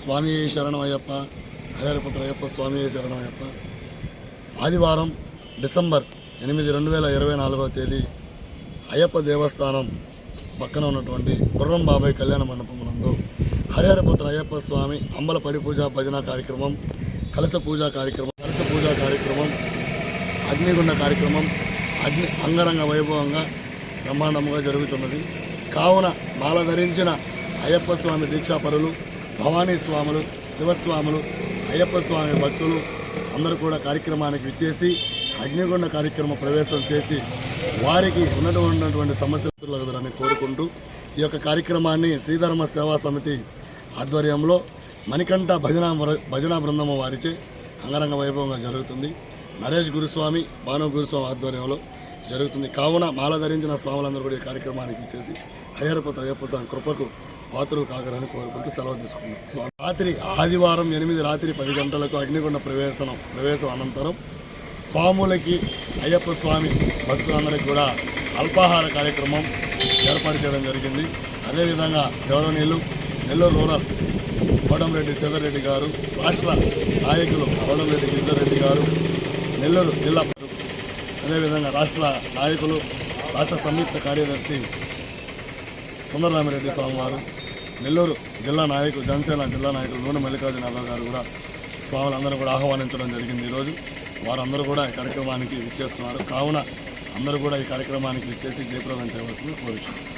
స్వామి శరణం అయ్యప్ప హరిహరపుత్ర అయ్యప్ప స్వామి శరణమయ్యప్ప. ఆదివారం డిసెంబర్ ఎనిమిది రెండు వేల ఇరవై నాలుగవ తేదీ అయ్యప్ప దేవస్థానం పక్కన ఉన్నటువంటి గుర్రం బాబాయ్ కళ్యాణ మండపమునందు నందు హరిహరపుత్ర అయ్యప్ప స్వామి అంబల పడి పూజ భజన కార్యక్రమం కలస పూజ కార్యక్రమం కలస పూజ కార్యక్రమం అగ్నిగుండ కార్యక్రమం అగ్ని అంగరంగ వైభవంగా బ్రహ్మాండముగా జరుగుతున్నది. కావున మాల ధరించిన అయ్యప్ప స్వామి దీక్షాపరులు భవానీ స్వాములు శివస్వాములు అయ్యప్ప స్వామి భక్తులు అందరూ కూడా కార్యక్రమానికి విచ్చేసి అగ్నిగుండ కార్యక్రమ ప్రవేశం చేసి వారికి ఉన్నటువంటి సమస్యలు కలగదని కోరుకుంటూ ఈ యొక్క కార్యక్రమాన్ని శ్రీధర్మ సేవా సమితి ఆధ్వర్యంలో మణికంఠ భజన భజన బృందము వారిచే అంగరంగ వైభవంగా జరుగుతుంది. నరేష్ గురుస్వామి భాను గురుస్వామి ఆధ్వర్యంలో జరుగుతుంది. కావున మాల ధరించిన స్వాములందరూ కూడా ఈ కార్యక్రమానికి ఇచ్చేసి హరిహరపుత్ర అయ్యప్ప స్వామి కృపకు పాత్రలు కాగరని కోరుకుంటూ సెలవు తీసుకున్నాం. స్వామి రాత్రి ఆదివారం ఎనిమిది రాత్రి పది గంటలకు అగ్నిగుండ ప్రవేశనం ప్రవేశం అనంతరం స్వాములకి అయ్యప్ప స్వామి భక్తులందరికీ కూడా అల్పాహార కార్యక్రమం ఏర్పాటు చేయడం జరిగింది. అదేవిధంగా గౌరవనీయులు నెల్లూరు రూరల్ కోటంరెడ్డి సీతారెడ్డి గారు రాష్ట్ర నాయకులు కోటంరెడ్డి గిరిధర్రెడ్డి గారు నెల్లూరు జిల్లా అదేవిధంగా రాష్ట్ర నాయకులు రాష్ట్ర సంయుక్త కార్యదర్శి సుందరరామిరెడ్డి స్వామి వారు నెల్లూరు జిల్లా నాయకులు జనసేన జిల్లా నాయకులు నూనె మల్లికార్జున యాదవ్ గారు కూడా స్వాములందరూ కూడా ఆహ్వానించడం జరిగింది ఈరోజు వారందరూ కూడా ఈ కార్యక్రమానికి విచ్చేస్తున్నారు. కావున అందరూ కూడా ఈ కార్యక్రమానికి విచ్చేసి జయప్రదం చేయవలసింది కోరుచున్నాను